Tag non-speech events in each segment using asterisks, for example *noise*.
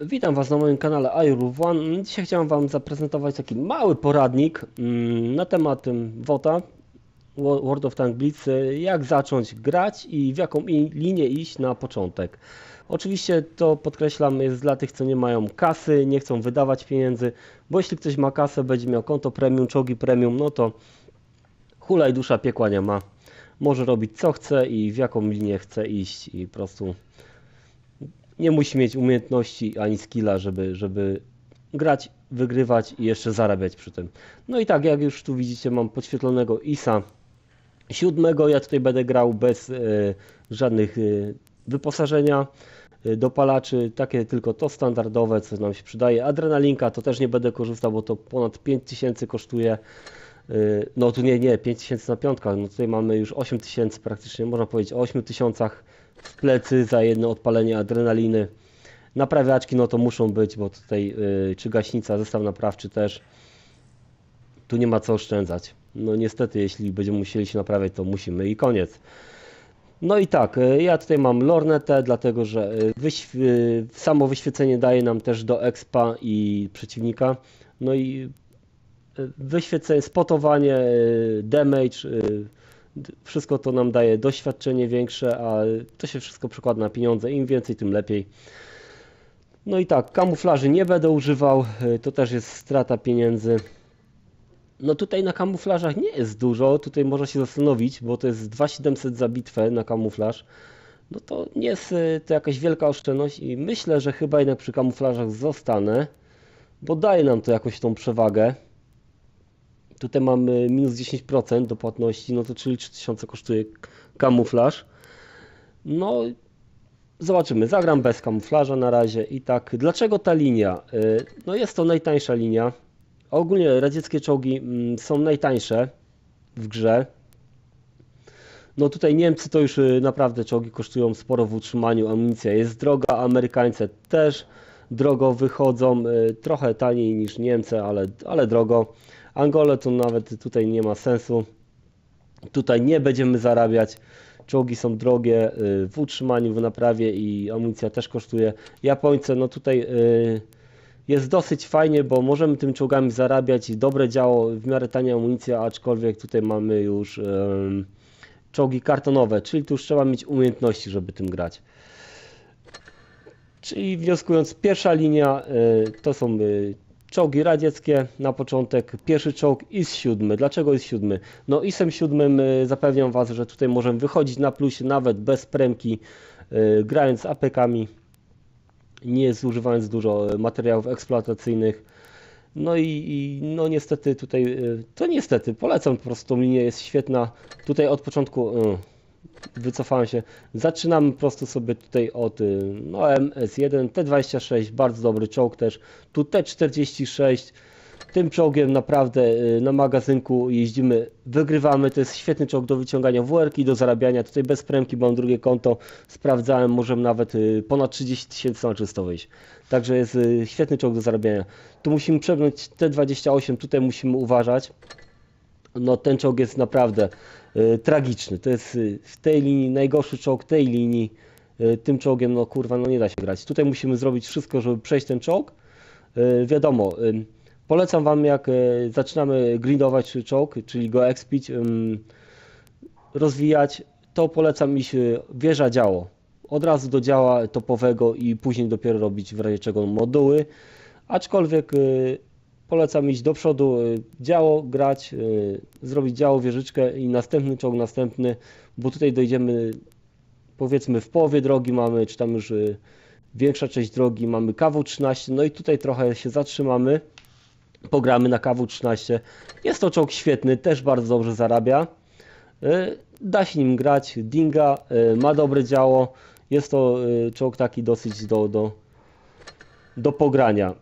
Witam Was na moim kanale iRoof One. Dzisiaj chciałem Wam zaprezentować taki mały poradnik mm, na temat WOTA, Wo- World of Tank Blitz, jak zacząć grać i w jaką linię iść na początek. Oczywiście to podkreślam jest dla tych, co nie mają kasy, nie chcą wydawać pieniędzy, bo jeśli ktoś ma kasę, będzie miał konto premium, czołgi premium, no to hulaj dusza piekła nie ma. Może robić co chce i w jaką linię chce iść i po prostu nie musi mieć umiejętności ani skilla, żeby, żeby grać, wygrywać i jeszcze zarabiać przy tym. No i tak, jak już tu widzicie, mam podświetlonego ISA siódmego. Ja tutaj będę grał bez e, żadnych e, wyposażenia, e, dopalaczy, takie tylko to standardowe, co nam się przydaje. Adrenalinka to też nie będę korzystał, bo to ponad 5000 kosztuje. No tu nie, nie, 5000 na piątkach, no tutaj mamy już 8000 praktycznie, można powiedzieć o 8000 w plecy za jedno odpalenie adrenaliny. Naprawiaczki no to muszą być, bo tutaj y, czy gaśnica, zestaw naprawczy też. Tu nie ma co oszczędzać. No niestety, jeśli będziemy musieli się naprawiać, to musimy i koniec. No i tak, y, ja tutaj mam lornetę, dlatego że y, y, samo wyświecenie daje nam też do expa i przeciwnika. No i wyświecenie, spotowanie, damage, wszystko to nam daje doświadczenie większe, a to się wszystko przekłada na pieniądze. Im więcej, tym lepiej. No i tak, kamuflaży nie będę używał, to też jest strata pieniędzy. No tutaj na kamuflażach nie jest dużo, tutaj można się zastanowić, bo to jest 2700 za bitwę na kamuflaż. No to nie jest y, to jakaś wielka oszczędność i myślę, że chyba jednak przy kamuflażach zostanę, bo daje nam to jakoś tą przewagę. Tutaj mamy minus 10% do płatności, no to czyli 3000 kosztuje kamuflaż. No Zobaczymy, zagram bez kamuflaża na razie i tak, dlaczego ta linia? Y, No jest to najtańsza linia. Ogólnie radzieckie czołgi mm, są najtańsze w grze. No tutaj Niemcy to już y, naprawdę czołgi kosztują sporo w utrzymaniu, amunicja jest droga, Amerykańcy też drogo wychodzą, y, trochę taniej niż Niemcy, ale, ale drogo. Angole to nawet tutaj nie ma sensu. Tutaj nie będziemy zarabiać. Czołgi są drogie y, w utrzymaniu, w naprawie i amunicja też kosztuje. Japońcy, no tutaj y, jest dosyć fajnie, bo możemy tymi czołgami zarabiać. Dobre działo, w miarę tania amunicja, aczkolwiek tutaj mamy już ym, czołgi kartonowe, czyli tu już trzeba mieć umiejętności, żeby tym grać. Czyli wnioskując, pierwsza linia y, to są y, czołgi radzieckie na początek. Pierwszy czołg IS-7. Dlaczego IS-7? No IS-em 7 y, zapewniam Was, że tutaj możemy wychodzić na plusie nawet bez premki, y, grając APK-ami, nie zużywając dużo y, materiałów eksploatacyjnych. No i, i no niestety tutaj, to niestety, polecam po prostu tą linię, jest świetna. Tutaj od początku wycofałem się. Zaczynamy po prostu sobie tutaj od y, no, MS1, T26, bardzo dobry czołg też. Tu T46. Tym czołgiem naprawdę y, na magazynku jeździmy, wygrywamy. To jest świetny czołg do wyciągania WR i do zarabiania. Tutaj bez premki, mam drugie konto. Sprawdzałem, możemy nawet y, ponad 30 tysięcy na czysto wyjść. Także jest świetny czołg do zarabiania. Tu musimy przebrnąć T28, tutaj musimy uważać no ten czołg jest naprawdę tragiczny. To jest y, w tej linii najgorszy czołg tej linii. Y, tym czołgiem, no kurwa, no nie da się grać. Tutaj musimy zrobić wszystko, żeby przejść ten czołg. Wiadomo, polecam Wam, jak zaczynamy grindować czołg, czyli go expić, rozwijać, to polecam iść wieża działo. Od razu do działa topowego i później dopiero robić w razie czego moduły. Aczkolwiek polecam iść do przodu, y, działo grać, y, zrobić działo, wieżyczkę i następny czołg, następny, bo tutaj dojdziemy powiedzmy w połowie drogi mamy, czy tam już y, większa część drogi, mamy KW-13, no i tutaj trochę się zatrzymamy, pogramy na KW-13. Jest to czołg świetny, też bardzo dobrze zarabia. Da się nim grać, Dinga ma dobre działo, jest to czołg taki dosyć do, do, do pogrania.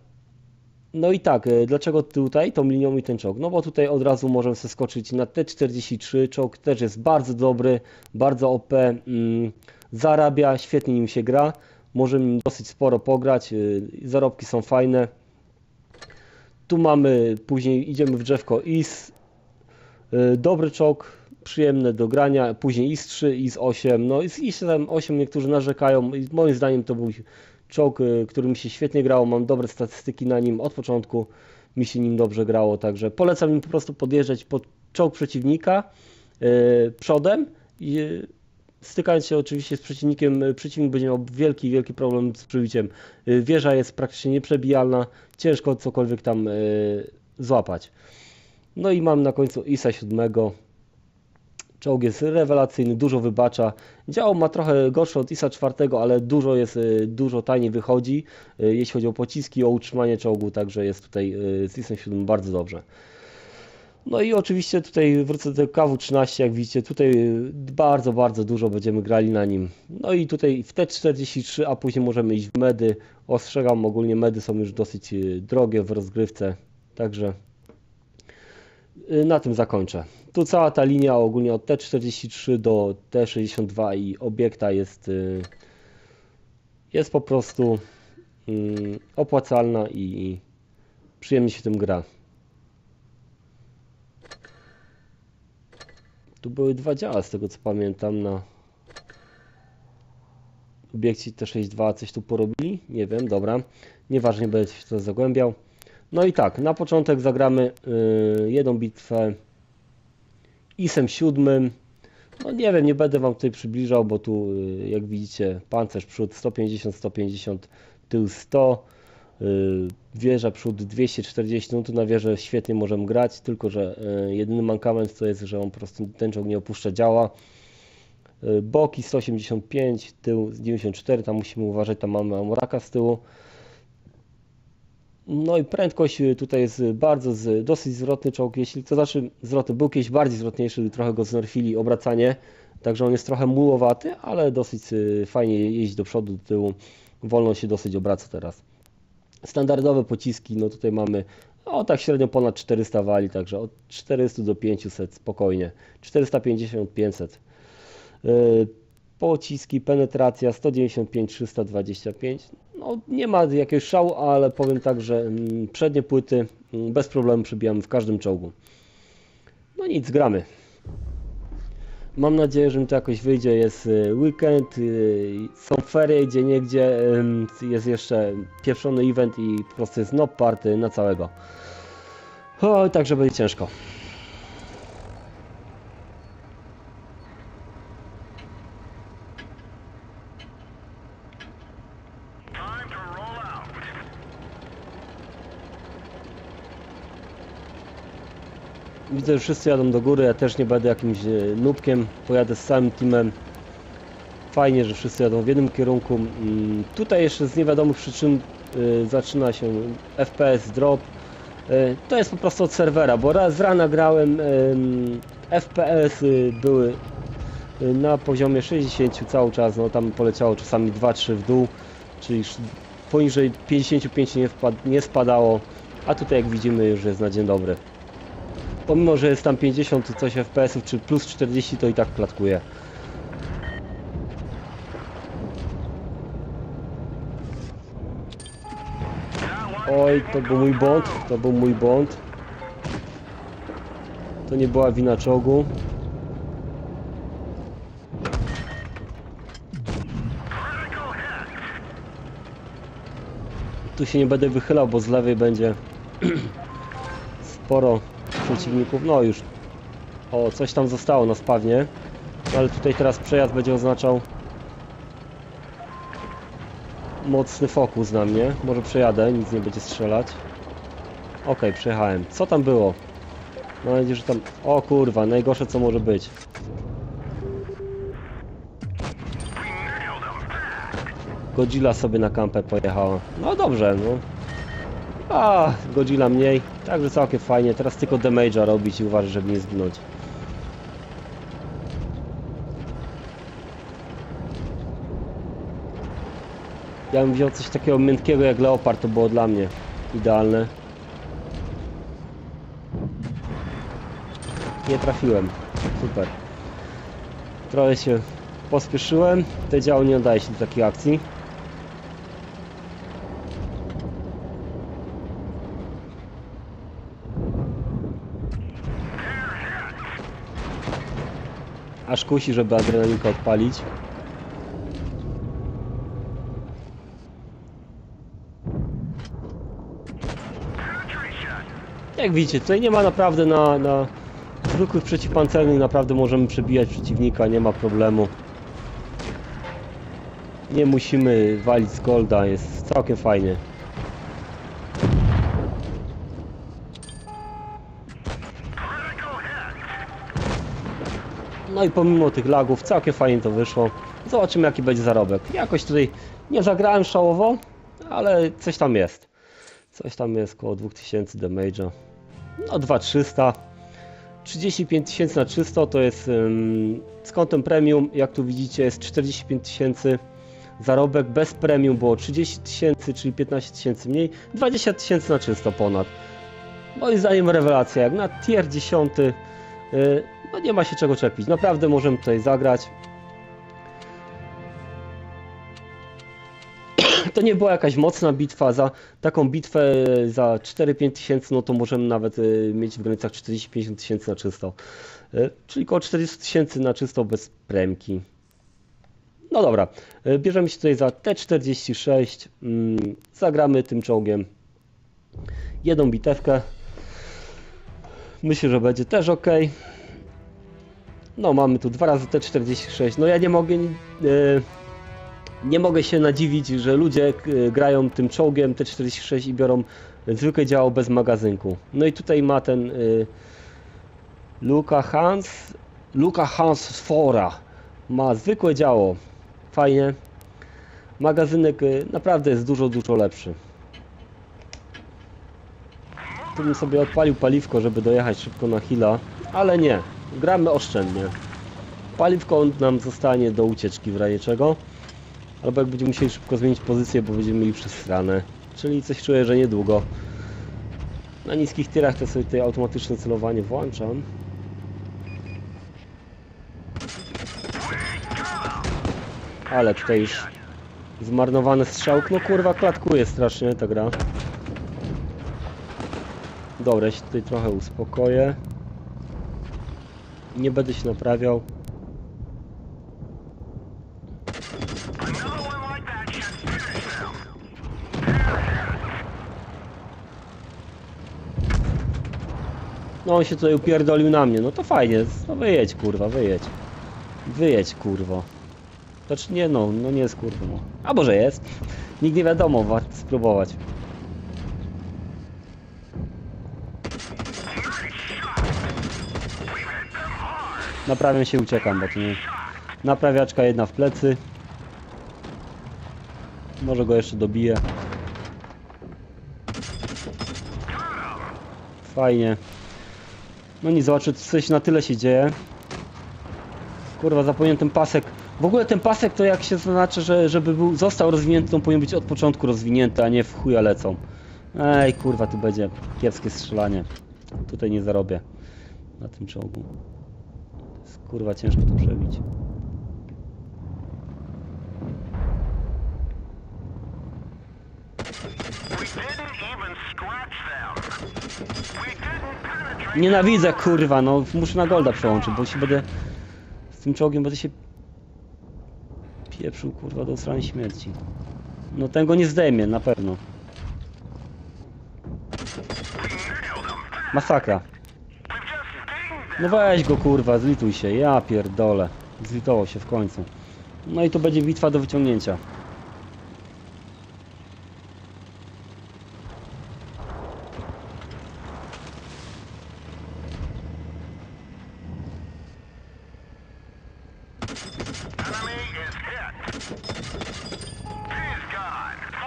No i tak, e, dlaczego tutaj tą linią i ten czołg? No bo tutaj od razu możemy skoczyć na T43, czołg też jest bardzo dobry, bardzo OP, mm, zarabia, świetnie nim się gra, możemy nim dosyć sporo pograć, y, zarobki są fajne. Tu mamy, później idziemy w drzewko IS, y, dobry czołg, przyjemne do grania. Później IS-3, IS-8. No z IS-8 niektórzy narzekają. Moim zdaniem to był czołg, y, który mi się świetnie grało. Mam dobre statystyki na nim od początku. Mi się nim dobrze grało, także polecam im po prostu podjeżdżać pod czołg przeciwnika y, przodem i y, stykając się oczywiście z przeciwnikiem, y, przeciwnik będzie miał wielki, wielki problem z przybiciem. Y, Wieża jest praktycznie nieprzebijalna, ciężko cokolwiek tam złapać. No i mam na końcu ISA 7. Czołg jest rewelacyjny, dużo wybacza. Działo ma trochę gorsze od ISA 4, ale dużo jest, y, dużo taniej wychodzi, y, jeśli chodzi o pociski, o utrzymanie czołgu, także jest tutaj y, z ISA 7 bardzo dobrze. No i oczywiście tutaj wrócę do KW13, jak widzicie, tutaj bardzo, bardzo dużo będziemy grali na nim. No i tutaj w T43, a później możemy iść w medy. Ostrzegam, ogólnie medy są już dosyć drogie w rozgrywce, także na tym zakończę. Tu cała ta linia ogólnie od T43 do T62 i obiekta jest, y, jest po prostu mm, opłacalna i, przyjemnie się tym gra. Tu były dwa działa z tego co pamiętam na obiekcie T62 coś tu porobili? Nie wiem, dobra. Nieważnie, będę się to zagłębiał. No i tak, na początek zagramy yy, jedną bitwę ISem 7. No nie wiem, nie będę Wam tutaj przybliżał, bo tu yy, jak widzicie pancerz przód 150, 150, tył 100, yy, wieża przód 240, no tu na wieżę świetnie możemy grać, tylko że yy, jedyny mankament to jest, że on po prostu ten czołg nie opuszcza działa. Boki 185, tył 94, tam musimy uważać, tam mamy Amoraka z tyłu. No i prędkość y, tutaj jest bardzo z, dosyć zwrotny czołg, jeśli to znaczy zwrotny, był kiedyś bardziej zwrotniejszy, trochę go znerfili obracanie, także on jest trochę mułowaty, ale dosyć y, fajnie jeździ do przodu, do tyłu, wolno się dosyć obraca teraz. Standardowe pociski, no tutaj mamy o tak średnio ponad 400 wali, także od 400 do 500 spokojnie, 450-500. Pociski, penetracja 195, 325. No, nie ma jakiegoś szału, ale powiem tak, że mm, przednie płyty mm, bez problemu przybijamy w każdym czołgu. No nic, gramy. Mam nadzieję, że mi to jakoś wyjdzie. Jest y, weekend, y, są ferie, gdzie niegdzie jest jeszcze pieprzony event i po prostu jest nob party na całego. O, także będzie ciężko. Że wszyscy jadą do góry, ja też nie będę jakimś e, nubkiem, pojadę z całym teamem. Fajnie, że wszyscy jadą w jednym kierunku. Mm, Tutaj jeszcze z niewiadomych przyczyn e, zaczyna się FPS drop. E, To jest po prostu od serwera, bo raz z rana grałem, em, FPS y były y, na poziomie 60 cały czas, no tam poleciało czasami 2-3 w dół, czyli poniżej 55 nie, wpad- nie spadało, a tutaj jak widzimy już jest na dzień dobry pomimo, że jest tam 50 i coś FPS-ów, czy plus 40, to i tak klatkuje. Oj, to był mój błąd, to był mój błąd. To nie była wina czołgu. Tu się nie będę wychylał, bo z lewej będzie *clears throat* sporo przeciwników. No już. O, coś tam zostało na spawnie. No, Ale tutaj teraz przejazd będzie oznaczał mocny fokus na mnie. Może przejadę, nic nie będzie strzelać. Okej, przejechałem. Co tam było? Mam nadzieję, że tam... O kurwa, najgorsze co może być. Godzilla sobie na kampę pojechała. No dobrze, no. A, Godzilla mniej. Także całkiem fajnie. Teraz tylko damage'a robić i uważać, żeby nie zginąć. Ja bym wziął coś takiego miękkiego jak Leopard, to było dla mnie idealne. Nie trafiłem. Super. Trochę się pospieszyłem. Te działo nie nadaje się do takiej akcji. Aż kusi, żeby adrenalinkę odpalić. Jak widzicie, tutaj nie ma naprawdę na, na zwykłych przeciwpancernych naprawdę możemy przebijać przeciwnika, nie ma problemu. Nie musimy walić z golda, jest całkiem fajnie. No i pomimo tych lagów całkiem fajnie to wyszło. Zobaczymy jaki będzie zarobek. Jakoś tutaj nie zagrałem szałowo, ale coś tam jest. Coś tam jest koło 2000 damage'a. No 2300. 35 tysięcy na 300 to jest z kontem premium, jak tu widzicie jest 45 tysięcy zarobek, bez premium było 30 tysięcy, czyli 15 tysięcy mniej, 20 tysięcy na 300 ponad. Moim zdaniem rewelacja, jak na tier 10 y, no nie ma się czego czepić, naprawdę możemy tutaj zagrać. *clears throat* To nie była jakaś mocna bitwa, za taką bitwę za 4-5 tysięcy, no to możemy nawet y, mieć w granicach 40-50 tysięcy na czysto. Y, Czyli około 40 tysięcy na czysto bez premki. No dobra, y, bierzemy się tutaj za T46, mm, zagramy tym czołgiem jedną bitewkę. Myślę, że będzie też ok. No mamy tu dwa razy T46. No ja nie mogę e, nie mogę się nadziwić, że ludzie e, grają tym czołgiem T46 i biorą zwykłe działo bez magazynku. No i tutaj ma ten e, Luka Hans Luka Hans Fora ma zwykłe działo. Fajnie. Magazynek naprawdę jest dużo, dużo lepszy. Tu bym sobie odpalił paliwko, żeby dojechać szybko na hila, ale nie. Gramy oszczędnie. Paliwko nam zostanie do ucieczki w razie czego. Albo jak będziemy musieli szybko zmienić pozycję, bo będziemy mieli przesrane. Czyli coś czuję, że niedługo. Na niskich tyrach to sobie tutaj automatyczne celowanie włączam. Ale tutaj już zmarnowany strzałk. No kurwa, klatkuje strasznie ta gra. Dobra, się tutaj trochę uspokoję. Nie będę się naprawiał. No on się tutaj upierdolił na mnie, no to fajnie, no wyjedź kurwa, wyjedź. Wyjedź kurwo. Znaczy nie no, no nie jest kurwa. No. A może jest? Nikt nie wiadomo, warto spróbować. Naprawiam się, uciekam, bo to nie... Naprawiaczka jedna w plecy. Może go jeszcze dobiję. Fajnie. No nic, zobaczę, coś na tyle się dzieje. Kurwa, zapomniałem ten pasek. W ogóle ten pasek to jak się znaczy, że żeby był, został rozwinięty, to powinien być od początku rozwinięty, a nie w chuja lecą. Ej, kurwa, tu będzie kiepskie strzelanie. Tutaj nie zarobię na tym czołgu. Kurwa, ciężko to przebić. Nienawidzę, kurwa, no muszę na golda przełączyć, bo się będę... Z tym czołgiem będę się... Pieprzył, kurwa, do strony śmierci. No tego nie zdejmie, na pewno. Masakra. No weź go, kurwa, zlituj się, ja pierdolę. Zlitował się w końcu. No i to będzie bitwa do wyciągnięcia.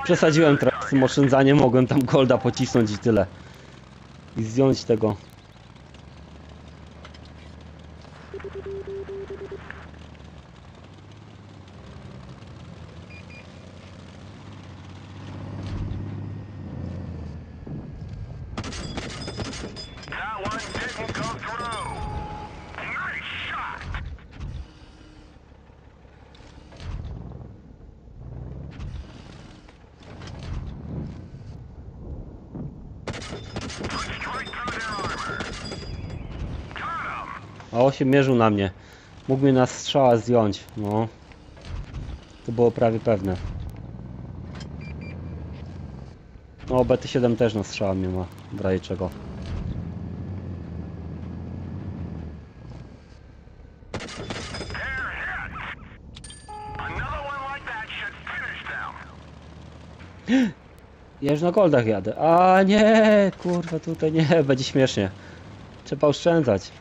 Przesadziłem teraz z tym oszczędzaniem, mogłem tam golda pocisnąć i tyle. I zdjąć tego. 8 mierzył na mnie. Mógł mnie na strzała zdjąć, no. To było prawie pewne. O, BT7 też na strzała mnie ma, w razie czego. *gasps* Ja już na goldach jadę. A nie, kurwa, tutaj nie, *laughs* będzie śmiesznie. Trzeba oszczędzać.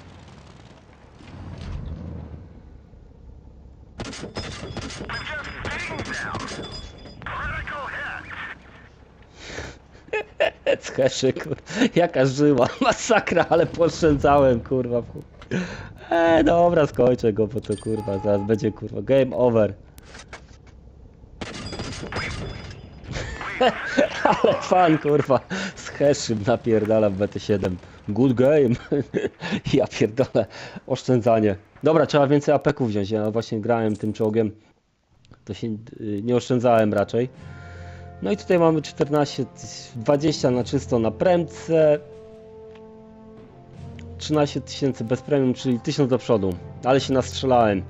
*laughs* Jaka żyła. *laughs* Masakra, ale pooszczędzałem, kurwa. E, dobra, skończę go, bo to kurwa, zaraz będzie kurwa. Game over. *laughs* ale fan, kurwa. Z Heszym napierdala w BT7. Good game. ja pierdolę. Oszczędzanie. Dobra, trzeba więcej apeków wziąć. Ja właśnie grałem tym czołgiem. To się y, nie oszczędzałem raczej. No i tutaj mamy 14, 20 na czysto na premce. 13 tysięcy bez premium, czyli 1000 do przodu. Ale się nastrzelałem.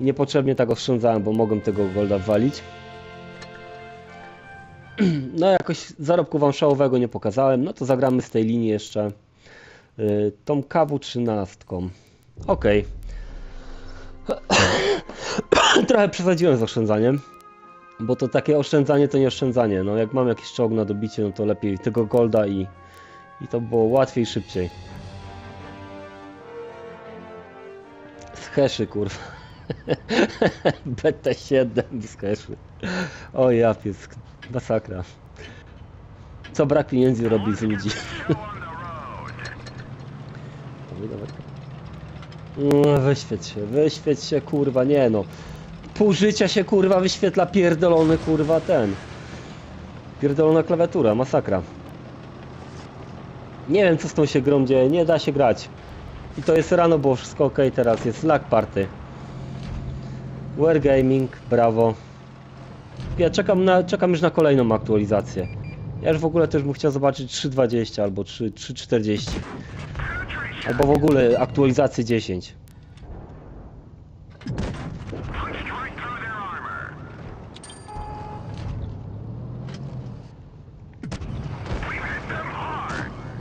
I niepotrzebnie tak oszczędzałem, bo mogłem tego golda walić. *clears throat* No jakoś zarobku wam szałowego nie pokazałem. No to zagramy z tej linii jeszcze y, tą kawu 13. Okej. *clears throat* Trochę przesadziłem z oszczędzaniem. Bo to takie oszczędzanie to nie oszczędzanie. No jak mam jakiś czołg na dobicie, no to lepiej tego golda i, i to było łatwiej, szybciej. Z heszy, kurwa. *laughs* BT7 z heszy. O ja pies, masakra. Co brak pieniędzy robi z ludzi. *laughs* No, wyświeć się, wyświeć się, kurwa, nie no. Pół życia się, kurwa, wyświetla pierdolony, kurwa, ten. Pierdolona klawiatura, masakra. Nie wiem, co z tą się grą dzieje, nie da się grać. I to jest rano, było wszystko ok, teraz jest lag party. Wargaming, brawo. Ja czekam, na, czekam już na kolejną aktualizację. Ja już w ogóle też bym chciał zobaczyć 3.20 albo 3 3.40. Albo w ogóle aktualizację 10.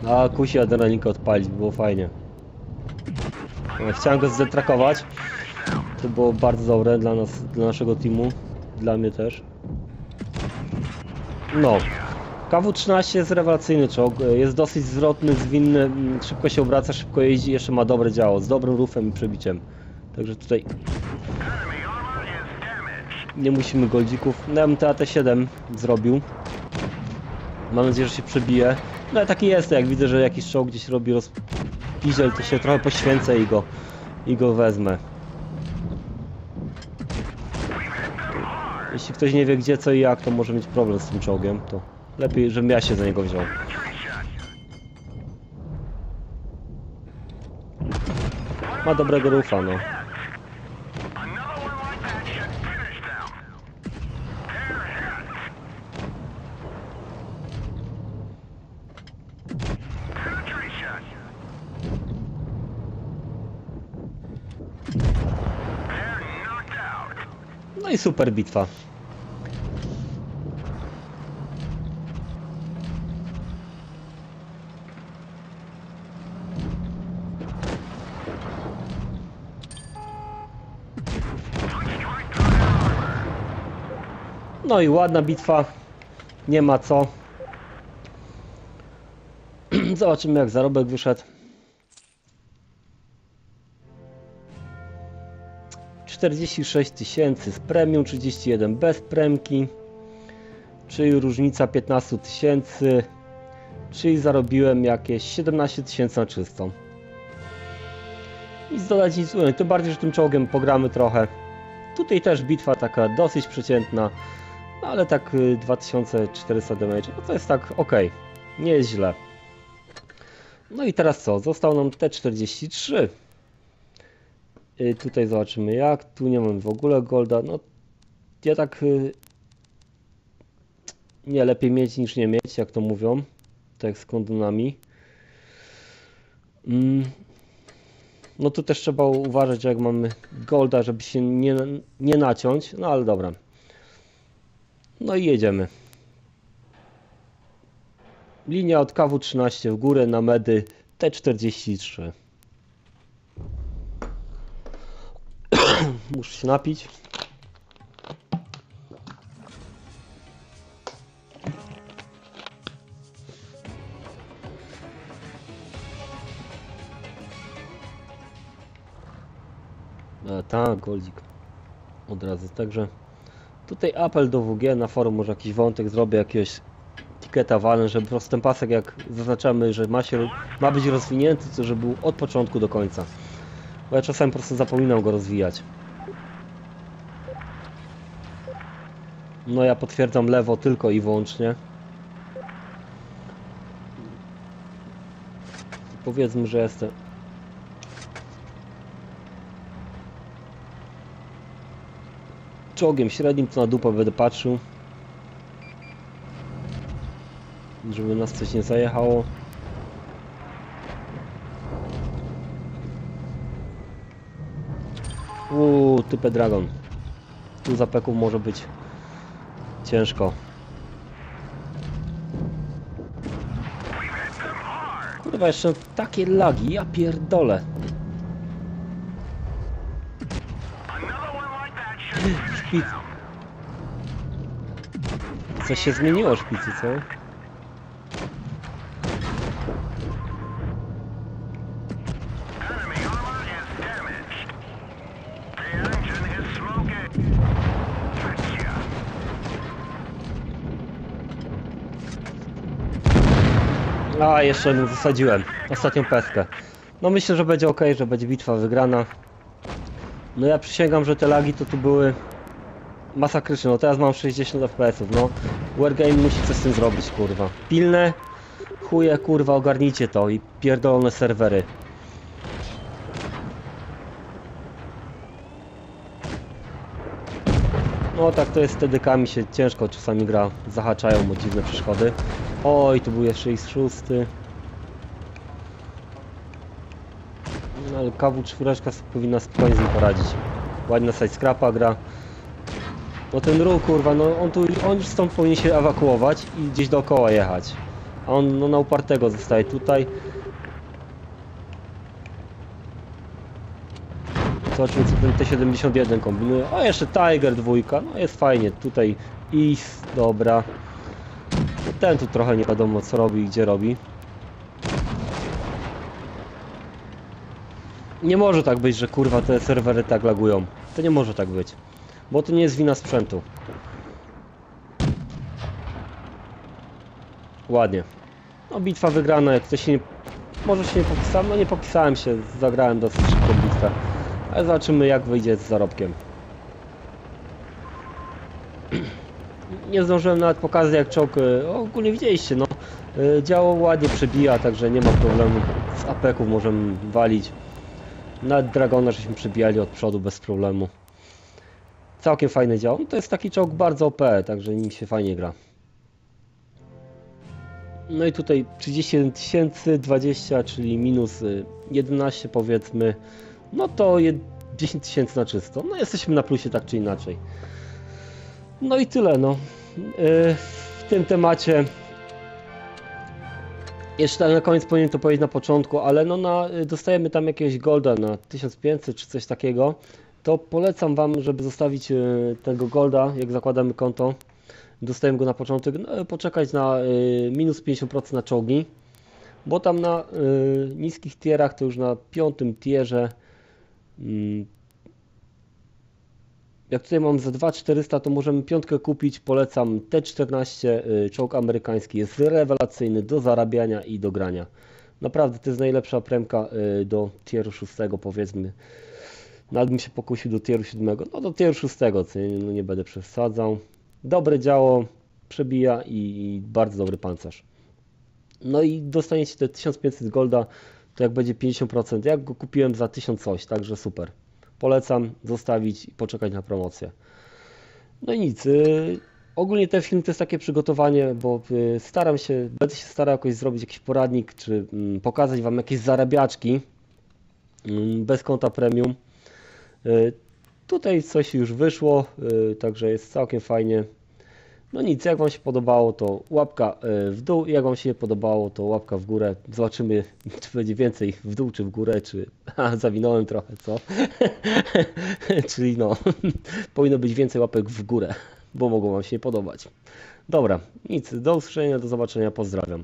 A kusi adrenalinkę odpalić, było fajnie. Chciałem go zdetrakować. To było bardzo dobre dla nas, dla naszego teamu. Dla mnie też. No. KW-13 jest rewelacyjny czołg. Jest dosyć zwrotny, zwinny, szybko się obraca, szybko jeździ, jeszcze ma dobre działo, z dobrym rufem i przebiciem. Także tutaj nie musimy goldzików. No ja bym TAT-7 zrobił. Mam nadzieję, że się przebije. No ale taki jest, jak widzę, że jakiś czołg gdzieś robi rozpiziel, to się trochę poświęcę i go, i go wezmę. Jeśli ktoś nie wie gdzie, co i jak, to może mieć problem z tym czołgiem, to lepiej, żebym ja się za niego wziął. Ma dobrego rufa, no. Super bitwa. No i ładna bitwa. Nie ma co. *clears throat* Zobaczymy jak zarobek wyszedł. 46 tysięcy z premium, 31 bez premki, czyli różnica 15 tysięcy, czyli zarobiłem jakieś 17 tysięcy na czystą. Nic dodać, nic ująć, tym bardziej, że tym czołgiem pogramy trochę. Tutaj też bitwa taka dosyć przeciętna, no ale tak y, 2400 damage, no to jest tak ok, nie jest źle. No i teraz co? Został nam T43. Y, Tutaj zobaczymy jak. Tu nie mam w ogóle golda. No ja tak y, nie lepiej mieć niż nie mieć, jak to mówią. Tak z kondonami. Mm. No tu też trzeba uważać, jak mamy golda, żeby się nie, nie naciąć, no ale dobra. No i jedziemy. Linia od KW13 w górę na medy T43. Muszę się napić. A, tak, goldzik. Od razu, także tutaj apel do WG, na forum może jakiś wątek zrobię, jakiegoś tiketa walę, żeby po prostu ten pasek jak zaznaczamy, że ma, się, ma być rozwinięty, to żeby był od początku do końca. Bo ja czasami po prostu zapominam go rozwijać. No ja potwierdzam lewo tylko i wyłącznie. Powiedzmy, że jestem czołgiem średnim, to na dupę będę patrzył. Żeby nas coś nie zajechało. Uuu, typę dragon. Tu zapeków może być ciężko. Kurwa, jeszcze takie lagi, ja pierdolę. Szpic. Coś się zmieniło szpicy, co? A, jeszcze mu zasadziłem ostatnią peskę. No myślę, że będzie ok, że będzie bitwa wygrana. No ja przysięgam, że te lagi to tu były masakryczne. No teraz mam 60 fps, no. Wargame musi coś z tym zrobić, kurwa. Pilne, chuje, kurwa, ogarnijcie to i pierdolone serwery. No tak to jest z TDK-ami się ciężko czasami gra, zahaczają o dziwne przeszkody. Oj, tu był jeszcze ich szósty. No ale KW4 powinna spokojnie z nim poradzić. Ładna side scrapa gra. No ten ruch kurwa, no on tu, on już stąd powinien się ewakuować i gdzieś dookoła jechać. A on no, na upartego zostaje tutaj. Zobaczmy co ten T71 kombinuje. O jeszcze Tiger dwójka, no jest fajnie. Tutaj Is, dobra. Ten tu trochę nie wiadomo co robi i gdzie robi. Nie może tak być, że kurwa te serwery tak lagują. To nie może tak być. Bo to nie jest wina sprzętu. Ładnie. No bitwa wygrana, jak ktoś się nie... Może się nie popisałem, no nie popisałem się, zagrałem dosyć szybko bitwę. Ale zobaczymy jak wyjdzie z zarobkiem. Nie zdążyłem nawet pokazać jak czołg, e, ogólnie widzieliście no. e, Działo ładnie przebija, także nie ma problemu. Z apeków możemy walić. Nawet Dragona żeśmy przebijali od przodu bez problemu. Całkiem fajne działo. No to jest taki czołg bardzo OP, także nim się fajnie gra. No i tutaj 31 tysięcy, 20, czyli minus y, 11 powiedzmy. No to je- 10 tysięcy na czysto. No jesteśmy na plusie tak czy inaczej. No i tyle no. W tym temacie jeszcze na koniec powinien to powiedzieć na początku, ale no na, dostajemy tam jakiegoś golda na 1500 czy coś takiego. To polecam wam, żeby zostawić y, tego golda, jak zakładamy konto. Dostajemy go na początek, no, poczekać na y, minus 50% na czołgi. Bo tam na niskich tierach, to już na piątym tierze mm, jak tutaj mam za 2400, to możemy piątkę kupić. Polecam T14, y, czołg amerykański. Jest rewelacyjny do zarabiania i do grania. Naprawdę to jest najlepsza premka y, do tieru 6 powiedzmy. Nawet bym się pokusił do tieru 7. No do tieru 6, co nie, no nie będę przesadzał. Dobre działo, przebija i, bardzo dobry pancerz. No i dostaniecie te 1500 golda, to jak będzie 50%. Jak go kupiłem za 1000 coś, także super. Polecam zostawić i poczekać na promocję. No i nic. y, Ogólnie ten film to jest takie przygotowanie, bo y, staram się, będę się starał jakoś zrobić jakiś poradnik, czy mm, pokazać Wam jakieś zarabiaczki, mm, bez konta premium. Y, Tutaj coś już wyszło, także jest całkiem fajnie. No nic, jak Wam się podobało, to łapka y, w dół, jak Wam się nie podobało, to łapka w górę. Zobaczymy, *laughs* czy będzie więcej w dół, czy w górę, czy... *laughs* A, zawinąłem trochę, co? *laughs* Czyli no, powinno być więcej łapek w górę, bo mogą Wam się nie podobać. Dobra, nic, do usłyszenia, do zobaczenia, pozdrawiam.